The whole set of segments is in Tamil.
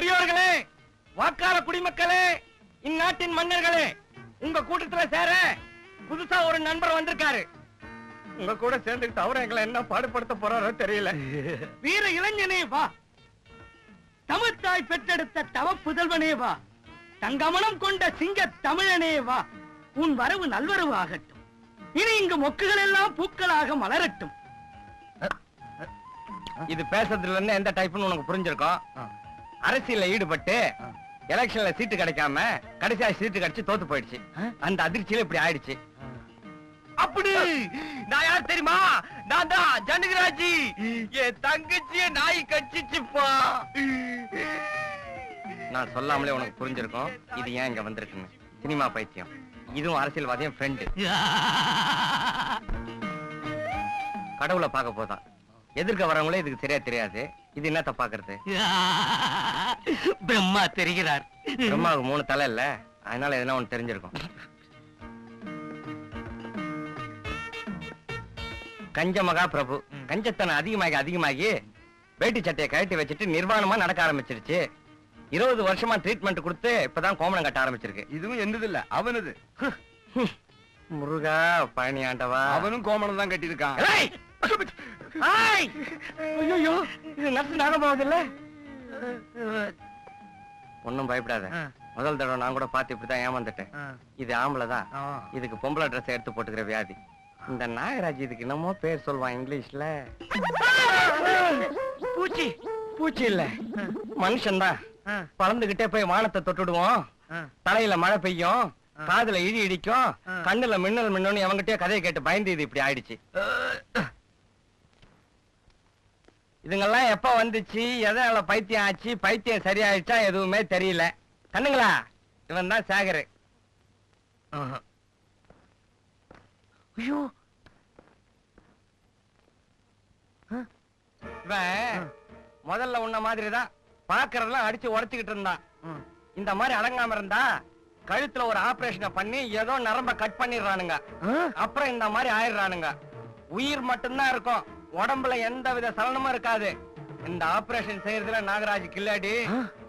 பெரியோர்களே வாக்காள குடிமக்களே இந்நாட்டின் மன்னர்களே உங்க கூட்டத்துல சேர புதுசா ஒரு நண்பர் வந்திருக்காரு. உங்க கூட சேர்ந்துக்கிட்டு அவரை எங்களை என்ன பாடுபடுத்த போறாரோ தெரியல. வீர இளைஞனே வா. தமிழ்த்தாய் பெற்றெடுத்த தவ புதல்வனே வா. தங்கமனம் கொண்ட சிங்க தமிழனே வா. உன் வரவு நல்வரவு ஆகட்டும். இனி இங்கு மொக்குகள் எல்லாம் பூக்களாக மலரட்டும். இது பேசுறதுல எந்த டைப்னு உனக்கு புரிஞ்சிருக்கும் அரசியல்ல ஈடுபட்டு எலெக்ஷன்ல சீட்டு கிடைக்காம கடைசியா சீட்டு கிடைச்சு தோத்து போயிடுச்சு. அந்த அதிர்ச்சியில இப்படி ஆயிடுச்சு. அப்படி நான் யார் தெரியுமா? நான் தான் ஜனகராஜி. என் தங்கச்சிய நாய் கட்சிச்சுப்பா நான் சொல்லாமலே உனக்கு புரிஞ்சிருக்கும். இது ஏன் இங்க வந்திருக்குன்னு. சினிமா பைத்தியம். இதுவும் அரசியல்வாதியும் ஃப்ரெண்டு கடவுளை பார்க்க போதான். எதிர்க்க வரவங்களே இதுக்கு சரியா தெரியாது. இது என்னத்த பாக்குறது? பிரம்மா தெரிகிறார். பிரம்மாவுக்கு மூணு தலை இல்ல. அதனால எதனா ஒண்ணு தெரிஞ்சிருக்கும். கஞ்ச மகா பிரபு. கஞ்சத்தனம் அதிகமாகி அதிகமாகி வேட்டி சட்டையை கழட்டி வச்சுட்டு நிர்வாணமா நடக்க ஆரம்பிச்சிருச்சு. இருபது வருஷமா ட்ரீட்மெண்ட் கொடுத்து இப்பதான் கோமணம் கட்ட ஆரம்பிச்சிருக்கு. இதுவும் என்னது இல்ல? அவனது. முருகா பழனி ஆண்டவா. அவனும் கோமணம் தான் கட்டியிருக்கான். ஐயையோ, இது நர்ஸ் நாகமாவது இல்ல ஒன்னும் பயப்படாத முதல் தடவை நான் கூட பார்த்து இப்படிதான் ஏமாந்துட்டேன். இது ஆம்பளை தான். இதுக்கு பொம்பளை ட்ரெஸ் எடுத்து போட்டுக்கிற வியாதி. இந்த நாகராஜ் இதுக்கு என்னமோ பேர் சொல்லுவான் இங்கிலீஷ்ல. பூச்சி. பூச்சி இல்ல. மனுஷன் தான். பறந்துகிட்டே போய் வானத்தை தொட்டுடுவோம். தலையில மழை பெய்யும். காதுல இடி இடிக்கும். கண்ணுல மின்னல் மின்னணும் எவங்கிட்டயோ கதையை கேட்டு பயந்து இது இப்படி ஆயிடுச்சு. இதுங்கெல்லாம் எப்ப வந்துச்சு எதனால பைத்தியம் ஆச்சு பைத்தியம் சரியாயிடுச்சா எதுவுமே தெரியல. கண்ணுங்களா? இவன் தான் சேகர். ஐயோ. இவன் முதல்ல உன்ன மாதிரி தான் பாக்குறதெல்லாம் அடிச்சு உடைச்சுக்கிட்டு இருந்தான். இந்த மாதிரி அடங்காம இருந்தா கழுத்துல ஒரு ஆபரேஷனை பண்ணி ஏதோ நரம்ப கட் பண்ணிடுறானுங்க. அப்புறம் இந்த மாதிரி ஆயிடுறானுங்க. உயிர் மட்டும்தான் இருக்கும். உடம்புல எந்த வித சலனமும் இருக்காது. இந்த ஆபரேஷன் செய்யறதுல நாகராஜ் கில்லாடி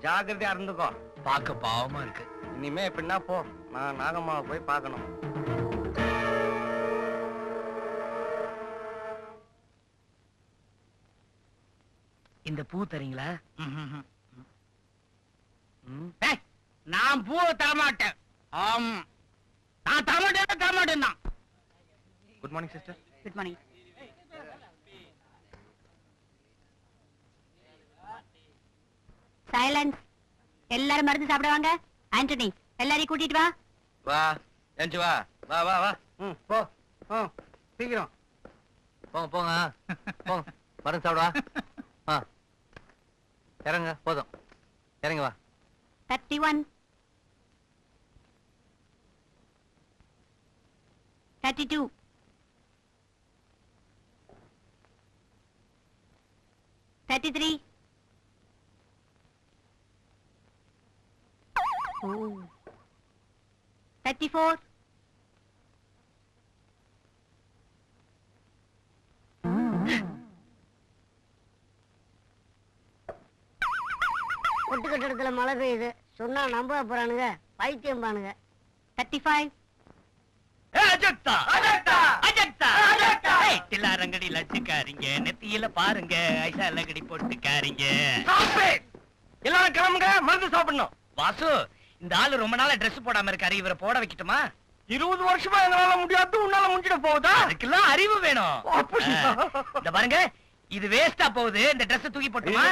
ஜாக்கிரதையா இருந்துக்கோ. பார்க்க பாவமா இருக்கு. இனிமே எப்படின்னா போ நான் நாகம்மாவை போய் பார்க்கணும். இந்த பூ தரீங்களா? ம். நான் பூவை தரமாட்டேன். ஆம். நான் தரமாட்டேன் தரமாட்டேன் தான் good morning sister good morning silence எல்லாரும் மருந்து சாப்பிடுவாங்க. ஆண்டனி எல்லாரையும் கூட்டிட்டு வா. வா எஞ்சி வா. வா வா வா. ம் போ. ஆ சீக்கிரம். போங்க போங்க. போங்க மருந்து சாப்பிடுவா ஆ. இறங்க போதும். இறங்க வா. Thirty one thirty two thirty three thirty four ஒட்டு கட்டடத்துல மழை பெய்யுது. சொன்னா நம்ப போறானுங்க. பைத்தியம் பானுங்க. Thirty five அஜக்தா அஜக்தா அஜக்தா அஜக்தா தில்லாரங்கடி லட்சுக்காரிங்க. நெத்தியில பாருங்க. ஐசா லங்கடி போட்டுக்காரிங்க. எல்லாரும் கிளம்புங்க. மருந்து சாப்பிடணும். வாசு இந்த ஆளு ரொம்ப நாளா Dress போடாம இருக்காரு. இவரை போட வைக்கட்டுமா? இருபது வருஷமா எங்களால முடியாது உன்னால முடிஞ்சிட போகுதா? அதுக்கெல்லாம் அறிவு வேணும். இந்த பாருங்க இது வேஸ்டா போகுது. இந்த Dress தூக்கி போட்டுமா?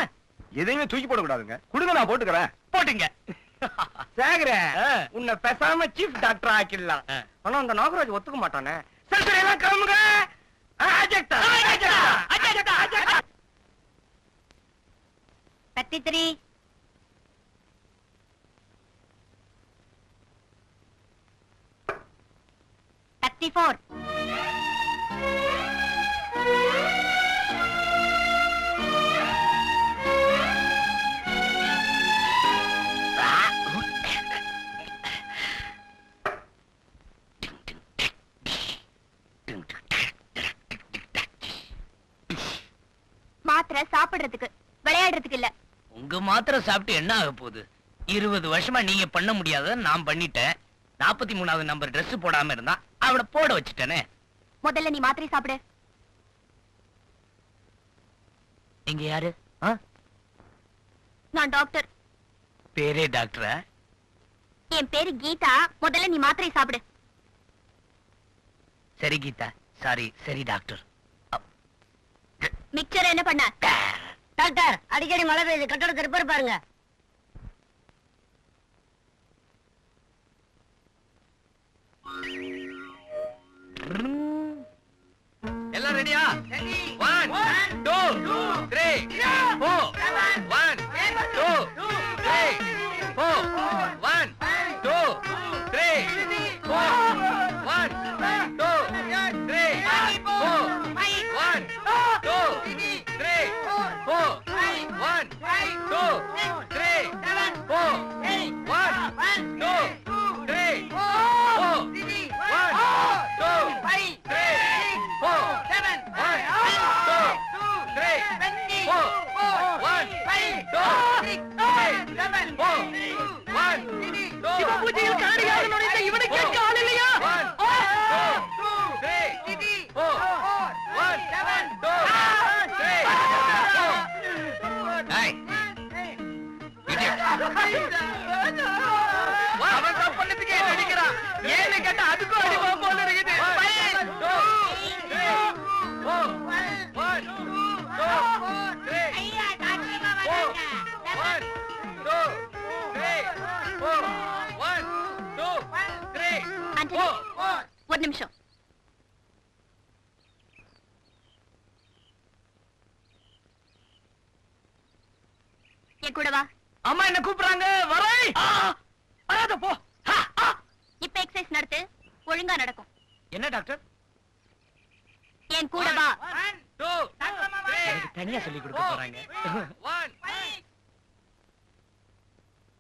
எதையுமே தூக்கி போட கூடாதுங்க. கொடுங்க நான் போட்டுக்கிறேன். போட்டுங்க. சேகர. உன்னை பேசாம சீஃப் டாக்டர் ஆக்கிடலாம். ஆனா அந்த நாகராஜ் ஒத்துக்க மாட்டானே. சரி சரி எல்லாம் கிளம்புங்க. ஆ, தேர்ட்டி ஃபோர் மாத்திரை சாப்பிடுறதுக்கு விளையாடுறதுக்கு இல்ல. உங்க மாத்திரை சாப்பிட்டு என்ன ஆக போகுது? இருபது வருஷமா நீங்க பண்ண முடியாத நான் பண்ணிட்டேன். நாற்பத்தி மூணாவது நம்பர் Dress போடாம இருந்தா அவளை போட வச்சுட்டேனே. முதல்ல நீ மாத்திரை சாப்பிடு. நீங்க யாரு? நான் டாக்டர். பேரே டாக்டரா? என் பேரு கீதா. முதல்ல நீ மாத்திரை சாப்பிடு. சரி கீதா. சாரி சரி டாக்டர். மிக்சர் என்ன பண்ண? டாக்டர் அடிக்கடி மழை பெய்யுது. கட்டடத்தை ரிப்பேர் பாருங்க. எல்லாம் ரெடியா ஒன் டூ த்ரீ சிவபூஜையில் காரியாக நிமிஷம். என் கூட வா. அம்மா என்ன கூப்பிடுறாங்க? வரை! வராத போ. இப்ப எக்ஸசைஸ் நடத்து. ஒழுங்கா நடக்கும். என்ன டாக்டர் என் கூட வா. தனியா சொல்லி கொடுக்க போறாங்க.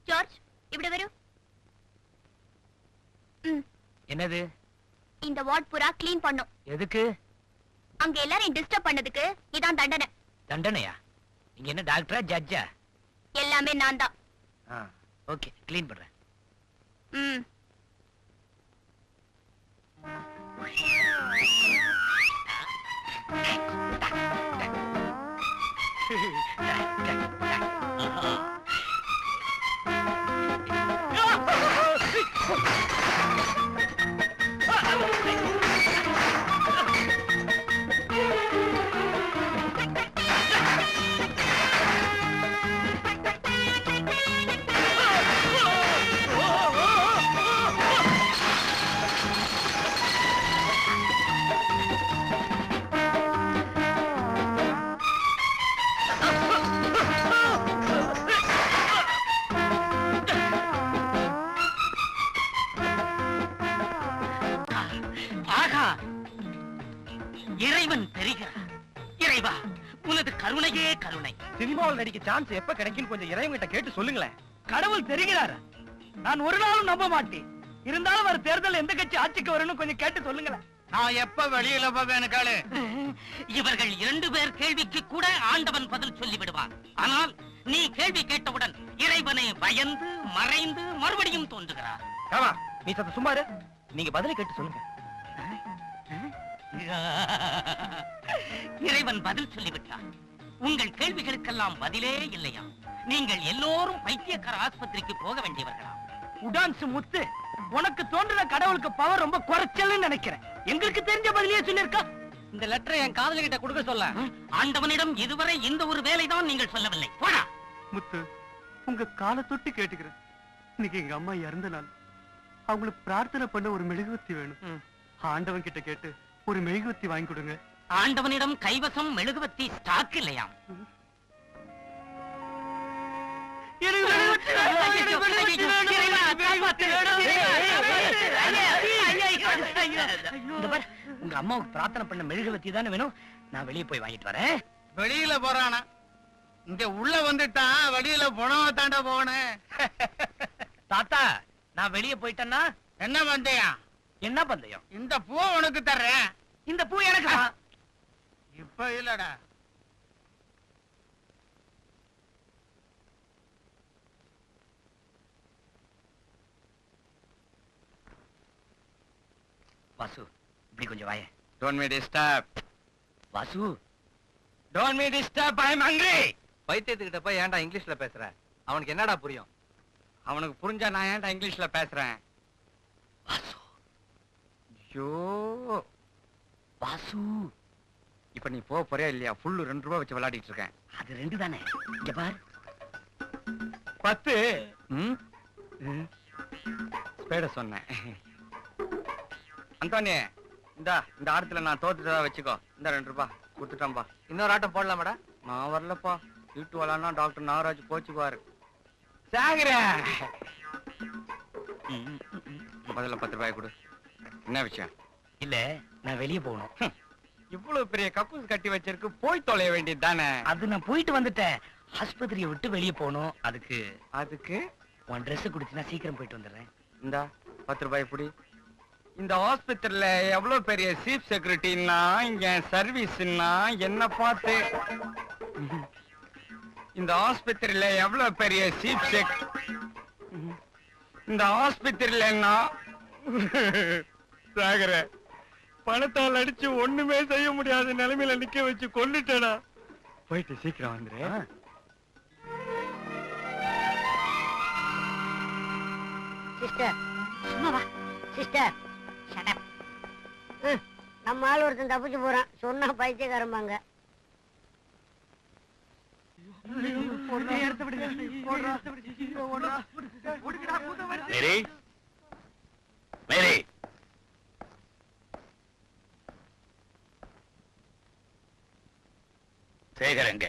ஜார்ஜ் இப்படி வரு. ம், என்னது? இந்த வார்ட் பூரா க்ளீன் பண்ணும். எதுக்கு? அங்க எல்லாரையும் டிஸ்டர்ப் பண்ணதுக்கு இதான் தண்டனை. தண்டனையா? நீங்க என்ன டாக்டரா ஜட்ஜா எல்லாமே நான் தான். ஓகே க்ளீன் பண்றேன். ம். ஆகா நடிக்க சான்ஸ் எப்ப கிடைக்கும் கொஞ்சம் இறைவங்கிட்ட கேட்டு சொல்லுங்களேன். கடவுள் தெரிகிறார். நான் ஒரு நாளும் நம்ப மாட்டேன். இருந்தாலும் வர தேர்தல் எந்த கட்சி ஆட்சிக்கு வரும்னு கொஞ்சம் கேட்டு சொல்லுங்களேன். நான் எப்ப வெளியில போவேன் காலு இவர்கள் இரண்டு பேர் கேள்விக்கு கூட ஆண்டவன் பதில் சொல்லி விடுவான் ஆனால் நீ கேள்வி கேட்டவுடன் இறைவனை பயந்து மறைந்து மறுபடியும் தோன்றுகிறார். ஆமா நீ சத்த சும்மா இரு. நீங்க பதிலை கேட்டு சொல்லுங்க. இறைவன் பதில் சொல்லிவிட்டார் உங்கள் கேள்விகளுக்கெல்லாம் பதிலே இல்லையா? நீங்கள் எல்லோரும் பைத்தியக்கார ஆஸ்பத்திரிக்கு போக வேண்டியவர்களா? உடான்ஸ் முத்து உனக்கு தோன்றுற கடவுளுக்கு பவர் ரொம்ப குறைச்சல்னு நினைக்கிறேன். எங்களுக்கு தெரிஞ்ச பதிலே சொல்லிருக்கா இந்த லெட்டரை என் காதலி கிட்ட கொடுக்க சொல்ல. ஆண்டவனிடம் இதுவரை இந்த ஒரு வேலைதான் நீங்கள் சொல்லவில்லை. போடா. முத்து உங்க காலை தொட்டு கேட்டுக்கிறேன். இன்னைக்கு எங்க அம்மா இறந்த நாள். அவங்களுக்கு பிரார்த்தனை பண்ண ஒரு மெழுகுவத்தி வேணும். ஆண்டவன் கிட்ட கேட்டு ஒரு மெழுகுவத்தி வாங்கி கொடுங்க. ஆண்டவனிடம் கைவசம் மெழுகுவத்தி ஸ்டாக் இல்லையாம் உங்க அம்மாவுக்கு பிரார்த்தனை பண்ண மெழுகுவத்தி தானே வேணும்? நான் வெளியே போய் வாங்கிட்டு வரேன். வெளியில போறானா? இங்க உள்ள வந்துட்டான் வெளியில போனவ தாண்டா போனேன் தாத்தா நான் வெளியே போயிட்டேன்னா? என்ன வந்தையா என்ன பந்தயம்? இந்த பூ உனக்கு தர்றேன். இந்த பூ எனக்கு இப்ப இல்லடா. வாசு இப்படி கொஞ்சம் வாய. Don't me disturb Vasu don't me disturb I am hungry பைத்தியத்துக்கிட்ட போய் ஏன்டா இங்கிலீஷ்ல பேசுற? அவனுக்கு என்னடா புரியும்? அவனுக்கு புரிஞ்சா நான் ஏன்டா இங்கிலீஷ்ல பேசுறேன்? வாசு. ஐயோ. வாசு. இப்ப நீ போக போறியா இல்லையா? ஃபுல்லு ரெண்டு ரூபா வச்சு விளையாடிட்டு இருக்கேன். அது ரெண்டு தானே? இங்க பார். பத்து. ஸ்பேட சொன்னேன். அந்தோனி இந்தா இந்த ஆட்டத்துல நான் தோத்துட்டதா வச்சுக்கோ. இந்த ரெண்டு ரூபா கொடுத்துட்டேன்பா இன்னொரு ஆட்டம் போடலாமாடா நான் வரலப்பா. வீட்டு வரலான்னா டாக்டர் நாகராஜ் கோச்சுக்குவாரு. சாகுற. முதல்ல பத்து ரூபாய் கொடு. என்ன விஷயம்? இல்ல நான் வெளியே போகணும். இவ்வளவு பெரிய கக்கூஸ் கட்டி வச்சிருக்கு போய் தொலைய வேண்டியது தானே அது நான் போயிட்டு வந்துட்டேன். ஆஸ்பத்திரியை விட்டு வெளியே போகணும். அதுக்கு அதுக்கு? உன் ட்ரெஸ் கொடுத்தீங்கன்னா சீக்கிரம் போயிட்டு வந்துடுறேன். இந்த பத்து ரூபாய் புடி. இந்த ஹாஸ்பிட்டல்ல எவ்வளவு பெரிய சீஃப் செக்யூரிட்டின்னா என் சர்வீஸ்னா என்ன பார்த்து. இந்த ஆஸ்பத்திரியில எவ்வளவு பெரிய சீஃப் செக் இந்த ஆஸ்பத்திரியிலன்னா சாகர பணத்தால் அடிச்சு ஒண்ணுமே செய்ய முடியாத நிலைமையில நிக்க வச்சு கொல்லிட்டடா போயிட்டு சீக்கிரம் வந்துரு. சிஸ்டர் சும்மா வா. Sister Shut up. நம்ம ஆள் ஒருத்தன் தப்பிச்சு போறான். சொன்னா பைத்தியக்காரம்பாங்க மேரி. மேரி. சேகர் எங்க?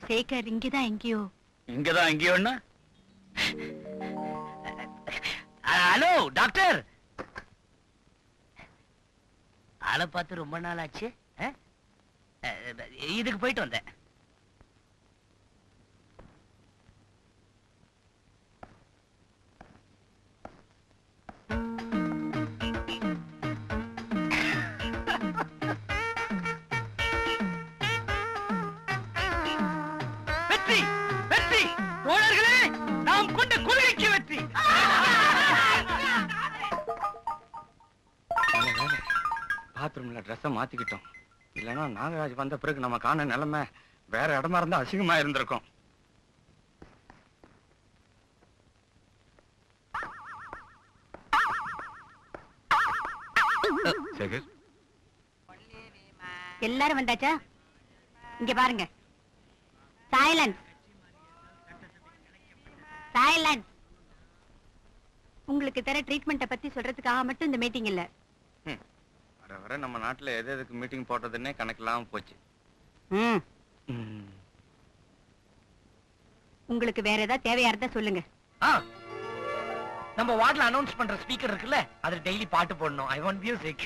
சேகர் இங்கதான் எங்கேயோ. இங்கதான் எங்கேயோன்னா ஹலோ டாக்டர்! ஆளை பார்த்து ரொம்ப நாள் ஆச்சு இதுக்கு போயிட்டு வந்தேன். பாத்ரூம்ல ட்ரெஸ்ஸை மாத்திக்கிட்டோம். இல்லைன்னா நாகராஜ் வந்த பிறகு நம்ம காண நிலைமை வேற இடமா இருந்தா அசிங்கமா இருந்திருக்கும். எல்லாரும் வந்தாச்சா? இங்க பாருங்க. சைலன்ஸ் சைலன்ஸ் உங்களுக்கு தர ட்ரீட்மெண்ட்டை பத்தி சொல்றதுக்காக மட்டும் இந்த மீட்டிங் இல்ல. வர வர நம்ம நாட்டுல எது எதுக்கு மீட்டிங் போட்டதுன்னே கணக்கில்லாம போச்சு. ம். உங்களுக்கு வேற ஏதாவது தேவையா இருந்தா சொல்லுங்க. ஆ. நம்ம வார்ட்ல அனௌன்ஸ் பண்ற ஸ்பீக்கர் இருக்குல்ல அதுல டெய்லி பாட்டு போடணும். ஐ வாண்ட் மியூசிக்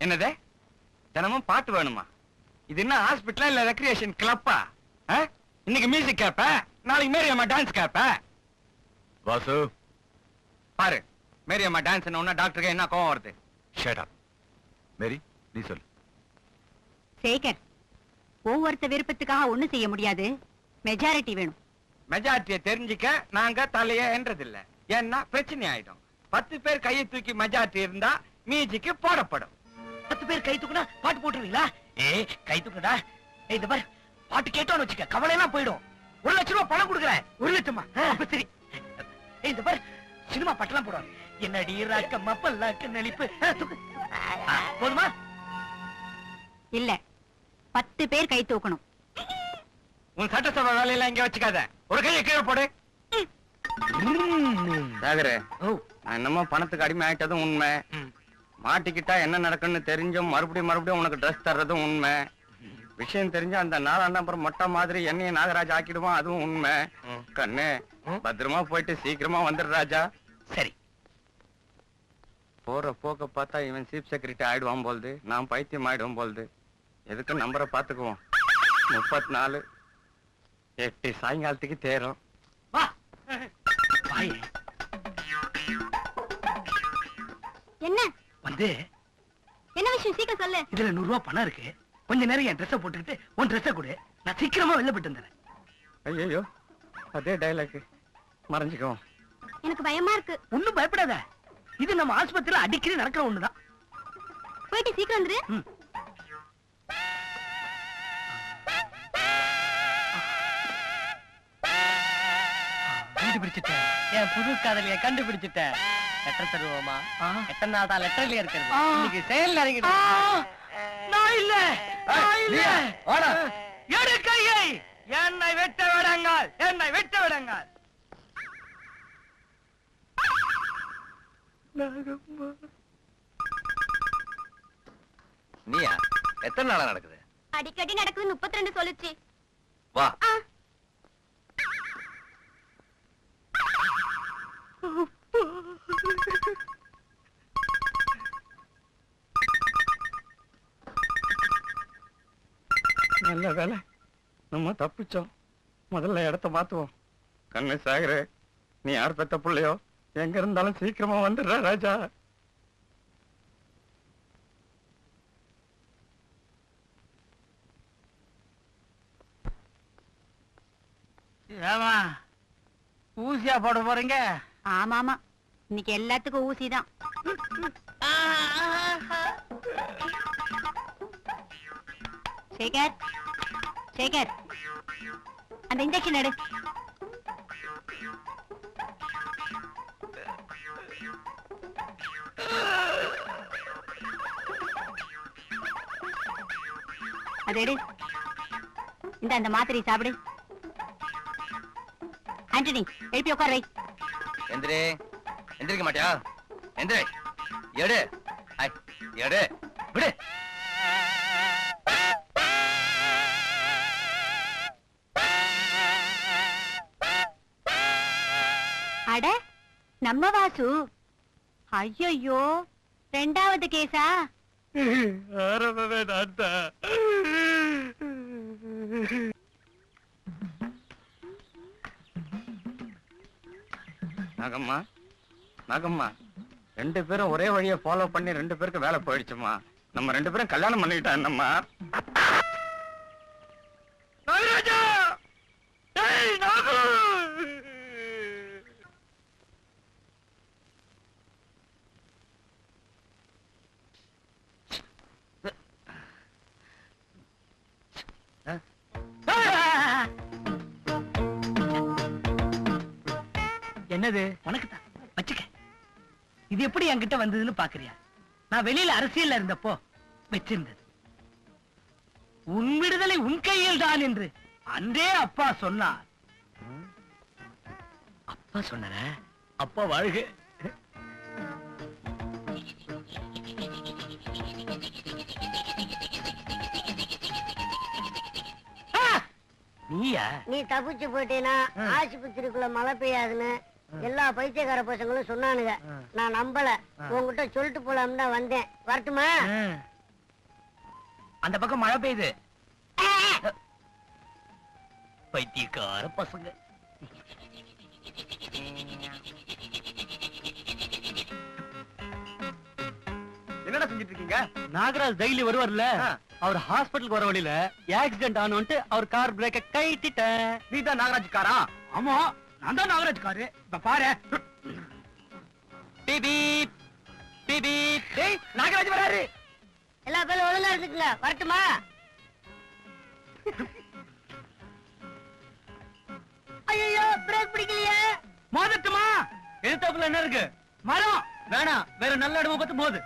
என்னது? தினமும் பாட்டு வேணுமா? இது என்ன ஹாஸ்பிட்டலா இல்ல ரெக்ரியேஷன் கிளப்பா இன்னைக்கு மியூசிக் கேப்ப? நாளைக்கு மேரியம்மா டான்ஸ் கேப்ப? வாசு. பாரு மேரியம்மா டான்ஸ் என்ன டாக்டருக்கு என்ன கோவம் வருது? ஷட் அப் மேரி நீ சொல்லு. சேகர் ஒவ்வொருத்த விருப்பத்துக்காக ஒண்ணும் செய்ய முடியாது. மெஜாரிட்டி வேணும். மெஜாரிட்டியை தெரிஞ்சுக்க நாங்க தலையே என்றதில்ல. ஏன்னா பிரச்சனை ஆயிடும். பத்து பேர் கையை தூக்கி மெஜாரிட்டி இருந்தா மியூசிக்கு போடப்படும். பத்து பேர் கை தூக்குனா பாட்டு போட்டுருவீங்களா? ஏய் கை தூக்குடா இந்த பாரு பாட்டு கேட்டோன்னு வச்சுக்க கவலை எல்லாம் போயிடும். ஒரு லட்சம் ரூபாய் பணம் கொடுக்குறேன் ஒரு லட்சமா? அப்ப சரி. இந்த பாரு சினிமா பாட்டெல்லாம் போடுவாங்க என்னடி ராக்கம்மா பல்லாக்க நெளிப்பு. தூக்கு. போதுமா? இல்ல. பத்து பேர் கை தூக்கணும். உன் சட்டசபை வேலையெல்லாம் இங்க வச்சுக்காத. ஒரு கையை கீழே போடு. சாகரே ஓ. நான் என்னமோ பணத்துக்கு அடிமை ஆயிட்டதும் உண்மை. மாட்டிக்கிட்டா என்ன நடக்குன்னு தெரிஞ்சும் மறுபடியும் மறுபடியும் உனக்கு ட்ரெஸ் தர்றதும் உண்மை. விஷயம் தெரிஞ்சு அந்த நாலாம் நம்பர் மொட்டை மாதிரி என்னைய நாகராஜ் ஆக்கிடுவான் அதுவும் உண்மை. கண்ணு. பத்திரமா போயிட்டு சீக்கிரமா வந்துடு ராஜா. சரி. போற போக்க பார்த்தா இவன் சீஃப் செக்ரட்டரி ஆயிடுவான் போல்து. நான் பைத்தியம் ஆயிடுவோம் போல்து. எதுக்கு நம்பரை பாத்துக்குவோம் முப்பத்தி நாலு எட்டு சாயங்காலத்துக்கு தேரும். என்ன? வந்து. என்ன விஷயம்? சீக்கிரம் சொல்லு. இதுல நூறு ரூபாய் பணம் இருக்கு. கொஞ்ச நேரம் என் ட்ரெஸ்ஸை போட்டுக்கிட்டு உன் ட்ரெஸ்ஸை கொடு. நான் சீக்கிரமா வெளில போயிட்டு வந்துடுறேன். ஐயோ அதே டைலாக் மறைஞ்சுக்குவோம் எனக்கு பயமா இருக்கு. ஒண்ணும் பயப்படாத. இது நம்ம ஆஸ்பத்திரியில அடிக்கடி நடக்கிற ஒண்ணுதான். போயிட்டு சீக்கிரம் வந்துரு. கண்டுபிடிச்சிட்டேன் என் புது காதலிய கண்டுபிடிச்சிட்டேன். லெட்டர் தருவோமா? எத்தனை நாள் தான் லெட்டர்லயே இருக்கிறது? ஆ. இன்னைக்கு செயல் ஆ, இறங்கிடு நான் இல்ல. நான் இல்ல. எடு கையை. என்னை வெட்ட விடுங்கள். என்னை வெட்ட விடுங்கள். நீயா? எத்தனை நாளா நடக்குது? அடிக்கடி நடக்குது முப்பத்தி ரெண்டு சொல்லுச்சு. வா. நல்ல வேலை நம்ம தப்பிச்சோம். முதல்ல இடத்த மாத்துவோம். கண்ணு சாகரு நீ யார் பெத்த புள்ளையோ? எங்க இருந்தாலும் சீக்கிரமா வந்துடுற ராஜா. ஏமா ஊசியா போட போறீங்க? ஆமா ஆமா இன்னைக்கு எல்லாத்துக்கும் ஊசிதான். சேகர் சேகர் அந்த இன்ஜெக்ஷன் எடு. அது எடு இந்த அந்த மாத்திரை சாப்பிடு. ஆண்டனி எழுப்பி உட்கார வை. எந்திரி. எந்திரிக்க மாட்டியா? எந்திரி. எடு. ஐ, எடு. விடு. அட நம்ம வாசு. ஐயோ ரெண்டாவது கேஸா ஆரம்பமே நான் நாகம்மா நாகம்மா ரெண்டு பேரும் ஒரே வழியை ஃபாலோ பண்ணி ரெண்டு பேருக்கு வேலை போயிடுச்சுமா. நம்ம ரெண்டு பேரும் கல்யாணம் பண்ணிக்கிட்டா என்னம்மா? என்கிட்ட வந்ததுன்னு பாக்குறியா? நான் வெளியில அரசியல்ல இருந்தப்போ வச்சிருந்தது. உன் விடுதலை உன் கையில் தான் என்று அன்றே அப்பா சொன்னார். அப்பா சொன்னன அப்பா வாழ்க. ஆ! நீயா? நீ தப்பிச்சு போயிட்டேனா? ஆஸ்பத்திரிக்குள்ள மழை பெய்யாதுன்னு எல்லா பைத்தியக்கார பசங்களும் சொன்னானுங்க. நான் நம்பல. உன்கிட்ட சொல்லிட்டு போலாம்னு தான் வந்தேன். வரட்டுமா? அந்த பக்கம் மழை பெய்யுது. பைத்தியக்கார பசங்க. என்னடா செஞ்சிட்டு இருக்கீங்க நாகராஜ் டெய்லி வருவார்ல? அவர் ஹாஸ்பிடலுக்கு வர வழியில ஆக்சிடென்ட் ஆனோன்ட்டு அவர் கார் பிரேக்க கைட்டிட்டேன் நீ தான் நாகராஜ் காரா ஆமா. நான் தான் நாகராஜ் காரு இப்ப பாரு. பிபி பிபி டேய் நாகராஜ் வராரு. எல்லா பேரும் ஒழுங்கா இருந்துக்குங்க. வரட்டுமா? ஐயோ பிரேக் பிடிக்கலையே. மோதட்டுமா? எழுத்தாப்புல என்ன இருக்கு? மரம். வேணாம் வேற நல்ல இடமா பார்த்து போகுது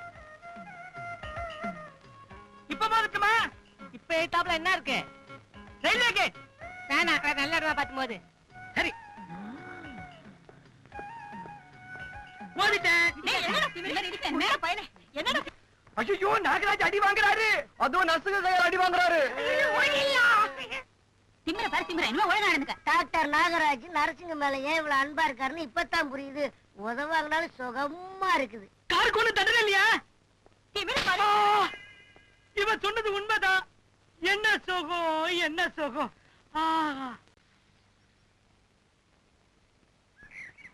இப்ப மோதட்டுமா? இப்ப எத்தாப்புல என்ன இருக்கு? Railway gate. வேணா நல்ல இடமா பார்த்து போது. சரி. மோதிட்டேன் ஐயோ நாகராஜ் அடி வாங்குறாரு. அதுவும் கையால் அடி வாங்குறாரு. திமிர பாரு திமிர. என்ன ஒழுங்கா நடந்துக்க டாக்டர் நாகராஜ் நரசிங்க மேல ஏன் இவ்வளவு அன்பா இருக்காருன்னு இப்பதான் புரியுது. உதவாங்கனாலும் சுகமா இருக்குது. காருக்கு ஒண்ணு தண்டனை இல்லையா! இவன் சொன்னது உண்மைதான். என்ன சுகம் என்ன சுகம் ஆ!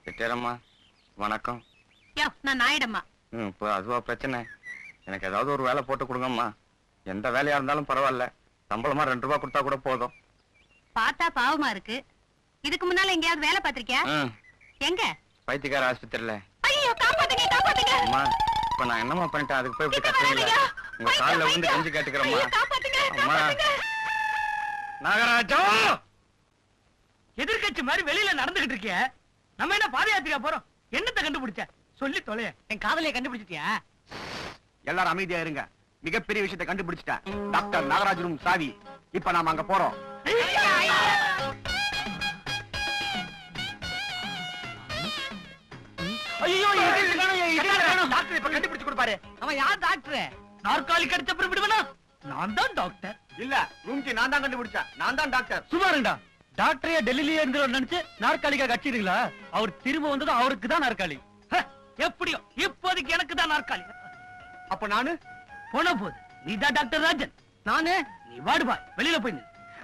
சிட்டேரம்மா வணக்கம். யோ நான் நாயிடம்மா. இப்போ அதுவா பிரச்சனை. எனக்கு ஏதாவது ஒரு வேலை போட்டு கொடுங்கம்மா. எந்த வேலையா இருந்தாலும் பரவாயில்ல. சம்பளமா ரெண்டு ரூபா கொடுத்தா கூட போதும். பார்த்தா பாவமா இருக்கு. இதுக்கு முன்னால எங்கேயாவது வேலை பார்த்திருக்கியா? எங்க? பைத்தியக்கார ஆஸ்பத்திரியில. ஐயோ காப்பாத்துங்க காப்பாத்துங்க. அம்மா இப்ப நான் என்னம்மா பண்ணிட்டேன்? அதுக்கு போய் இப்படி உங்க கால்ல விழுந்து கெஞ்சி கேட்டுக்கிறேம்மா. அம்மா. நாகராஜா! எதிர்க்கட்சி மாதிரி வெளியில நடந்துகிட்டு இருக்கிய. நம்ம என்ன பாத யாத்திரையா போறோம்? என்னத்தை கண்டுபிடிச்ச? சொல்லி தொலைய என் காதலைய கண்டுபிடிச்சிட்டியா? எல்லாரும் அமைதியா இருங்க. மிகப்பெரிய விஷயத்தை கண்டுபிடிச்சிட்டேன் டாக்டர் நாகராஜனும் சாவி. இப்ப நாம அங்க போறோம். டாக்டர் இப்ப கண்டுபிடிச்சு கொடுப்பாரு. அவன் யார் டாக்டர்? நாற்காலி கடிச்ச அப்புறம் விடுவனா? நான் தான் டாக்டர். இல்ல ரூம்கி நான் தான் கண்டுபிடிச்சேன் நான் தான் டாக்டர். சுமாருண்டா டாக்டரையா டெல்லியிலே இருந்து நினைச்சு நாற்காலிக்கா கட்சிடுங்களா அவர் திரும்ப வந்ததும் அவருக்கு தான் நாற்காலி. எப்படியோ இப்போதைக்கு எனக்கு தான் நாற்காலி. அப்ப நானு? போன போது நீ தான் டாக்டர் ராஜன். நானு? நீ வாடுபா வெளியில போய்.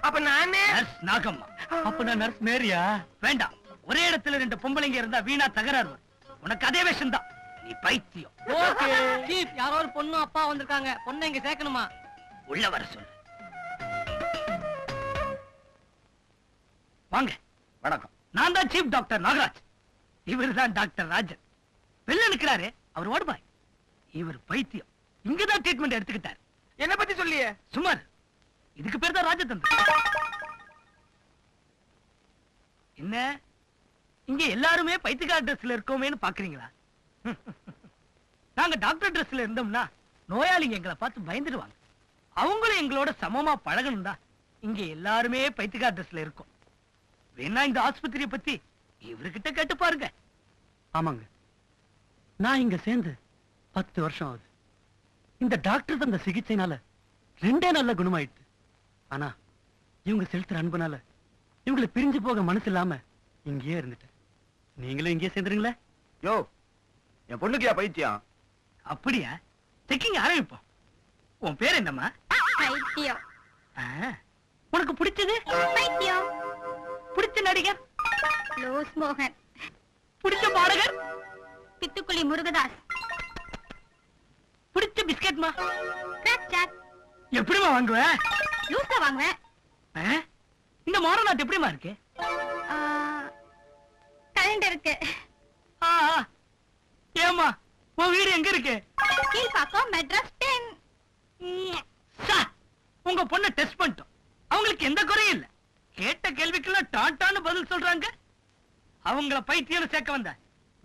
அப்ப நானே? நர்ஸ் நாகம்மா. அப்ப நான் நர்ஸ் மேரியா? வேண்டாம். ஒரே இடத்துல ரெண்டு பொம்பளைங்க இருந்தா வீணா தகராறு உனக்கு அதே விஷயம் தான். நீ பைத்தியம். ஓகே. சீப் யாரோ ஒரு பொண்ணு அப்பா வந்திருக்காங்க. பொண்ணை இங்க சேர்க்கணுமா? உள்ள வர சொல்லு. வாங்க. வணக்கம். நான் தான் சீஃப் டாக்டர் நாகராஜ். இவர் தான் டாக்டர் ராஜன். வெளில நிக்கிறாரு. அவர் ஓடுபாய். இவர் பைத்தியம். இங்கதான் ட்ரீட்மெண்ட் எடுத்துக்கிட்டார். என்ன பத்தி சொல்லியே? சுமார். இதுக்கு பேர் தான் ராஜதந்திரம். என்ன? இங்க எல்லாருமே பைத்தியக்கார ட்ரெஸ்ல இருக்கோமேன்னு பாக்குறீங்களா? நாங்க டாக்டர் ட்ரெஸ்ல இருந்தோம்னா நோயாளிங்க எங்களை பார்த்து பயந்துடுவாங்க அவங்களும் எங்களோட சமமா பழகணும் தான் இங்க எல்லாருமே பைத்தியக்கார ட்ரெஸ்ல இருக்கோம். வேணா இந்த ஆஸ்பத்திரியை பத்தி இவர்கிட்ட கேட்டு பாருங்க. ஆமாங்க. நான் இங்க சேர்ந்து பத்து வருஷம் ஆகுது. இந்த டாக்டர் தந்த சிகிச்சைனால ரெண்டே நல்ல குணமாயிடுது. ஆனா இவங்க செலுத்துற அன்புனால இவங்களை பிரிஞ்சு போக மனசு இல்லாம இங்கேயே இருந்துட்டேன். நீங்களும் இங்கேயே சேர்ந்துருங்களே. யோ என் பொண்ணுக்கு பைத்தியம்? அப்படியா? செக்கிங் ஆரம்பிப்போம். உன் பேர் என்னம்மா? பைத்தியம். ஆ, உனக்கு பிடிச்சது? பைத்தியம். பிடிச்ச நடிகர்? லூஸ் மோகன். பிடிச்ச பாடகர்? பித்துக்குளி முருகதாஸ். பிடிச்ச பிஸ்கட்மா கிராக் ஜாக் எப்படிமா வாங்குவ? லூஸ்ல வாங்குவேன்? இந்த நாட்டு எப்படிமா இருக்கு? கலண்டர் இருக்கு. ஏம்மா உன் வீடு எங்க இருக்கு? கீழ்பாக்கம் மெட்ராஸ் டென். உங்க பொண்ணை டெஸ்ட் பண்ணிட்டோம். அவங்களுக்கு எந்த குறையும் இல்ல. கேட்ட கேள்விக்கெல்லாம் டாட்டான்னு பதில் சொல்றாங்க. அவங்கள பைத்தியம் சேர்க்க வந்த.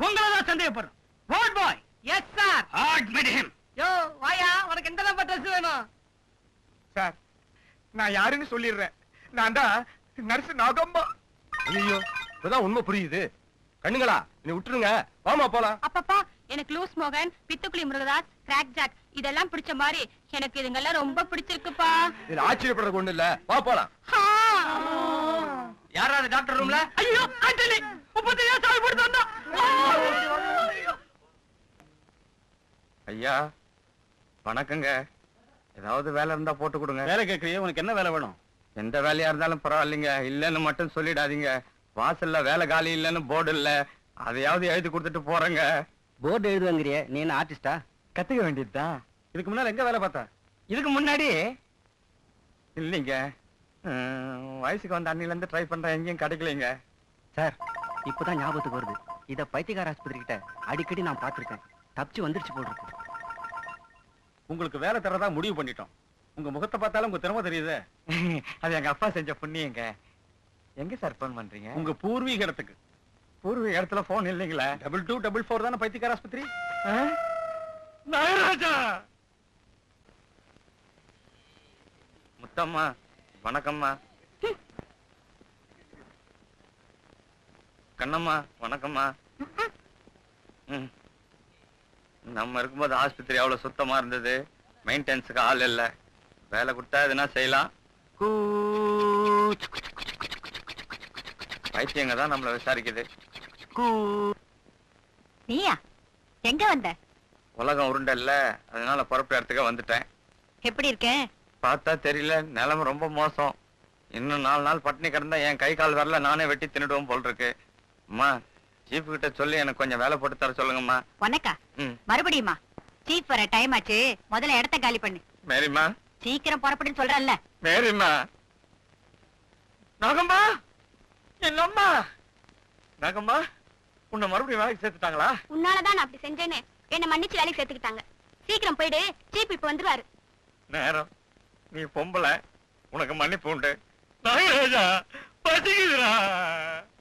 உங்களை தான் சந்தேகப்படுறோம் ward boy yes sir admit him யோ வாயா உனக்கு எந்த நம்பர் ட்ரெஸ் வேணும்? சார் நான் யாருன்னு சொல்லிடுறேன். நான் தான் நர்ஸ் நாகம்மா. ஐயோ இப்பதான் உண்மை புரியுது. கண்ணுங்களா நீ விட்டுருங்க. வாமா போலாம். அப்பப்பா எனக்கு லூஸ் மோகன் பித்துக்குளி முருகதாஸ் கிராக் ஜாக் இதெல்லாம் பிடிச்ச மாதிரி எனக்கு இதுங்கெல்லாம் ரொம்ப பிடிச்சிருக்குப்பா. இதுல ஆச்சரியப்படுறதுக்கு ஒண்ணு இல்ல வா போலாம். யாராவது டாக்டர் ரூம்ல ஐயோ ஆண்டனி. ஐயா வணக்கங்க. ஏதாவது வேலை இருந்தா போட்டு கொடுங்க. வேலை கேட்கறியே உனக்கு என்ன வேலை வேணும்? எந்த வேலையா இருந்தாலும் பரவாயில்லைங்க. இல்லன்னு மட்டும் சொல்லிடாதீங்க. வாசல்ல வேலை காலி இல்லன்னு போர்டு இல்ல. அதையாவது எழுதி கொடுத்துட்டு போறேங்க. போர்டு எழுதுவாங்கிறிய நீ என்ன ஆர்டிஸ்டா கத்துக்க வேண்டியதுதான் இதுக்கு முன்னால எங்க வேலை பார்த்தா? இதுக்கு முன்னாடி? இல்லைங்க. வயசுக்கு வந்த அண்ணில இருந்து ட்ரை பண்றேன். எங்கேயும் கிடைக்கலைங்க. சார் இப்பதான் ஞாபகத்துக்கு வருது. இத பைத்தியக்கார ஆஸ்பத்திரி கிட்ட அடிக்கடி நான் பார்த்திருக்கேன். தப்பிச்சு வந்துருச்சு போல் இருக்கு. உங்களுக்கு வேலை தரதா முடிவு பண்ணிட்டோம். உங்க முகத்தை பார்த்தாலும் உங்க திறமை தெரியுதே. அது எங்க அப்பா செஞ்ச புண்ணியங்க எங்க? சார் போன் பண்றீங்க? உங்க பூர்வீக இடத்துக்கு பூர்வீக இடத்துல போன் இல்லைங்களா? டபுள் டூ டபுள் ஃபோர் தானே பைத்தியக்கார ஆஸ்பத்திரி? முத்தம்மா வணக்கம்மா. கண்ணம்மா வணக்கம்மா. நம்ம இருக்கும்போது ஆஸ்பத்திரி அவ்வளவு சுத்தமா இருந்தது. மெயின்டெனன்ஸுக்கு ஆள் இல்ல. வேலை கொடுத்தா எதுனா செய்யலாம். பைத்தியங்க தான் நம்மள விசாரிக்குது. நீயா? எங்க வந்த? உலகம் உருண்டல்ல அதனால புறப்பட்ட இடத்துக்கு வந்துட்டேன். எப்படி இருக்க பார்த்தா தெரியல. நிலைமை ரொம்ப மோசம். இன்னும் நாலு நாள் பட்டினி கிடந்தா என் கை கால் வரல. நானே வெட்டி தின்னுடுவோம் போல் இருக்கு. அம்மா சீஃப் கிட்ட சொல்லி எனக்கு கொஞ்சம் வேலை போட்டு தர சொல்லுங்கம்மா. உனக்கா மறுபடியுமா சீப் வர டைம் ஆச்சு முதல்ல இடத்த காலி பண்ணு. மேரிம்மா. சீக்கிரம் புறப்படுன்னு சொல்றல்ல. மேரிம்மா. நாகம்மா. என்னம்மா? நாகம்மா உன்னை மறுபடியும் வேலைக்கு சேர்த்துட்டாங்களா? உன்னாலதான் நான் அப்படி செஞ்சேன்னு என்ன மன்னிச்சு வேலைக்கு சேர்த்துக்கிட்டாங்க. சீக்கிரம் போயிடு சீப் இப்ப வந்துருவாரு. நேரம். நீ பொம்பளை உனக்கு மன்னிப்பு உண்டு. நாகராஜா பசிக்குதுடா.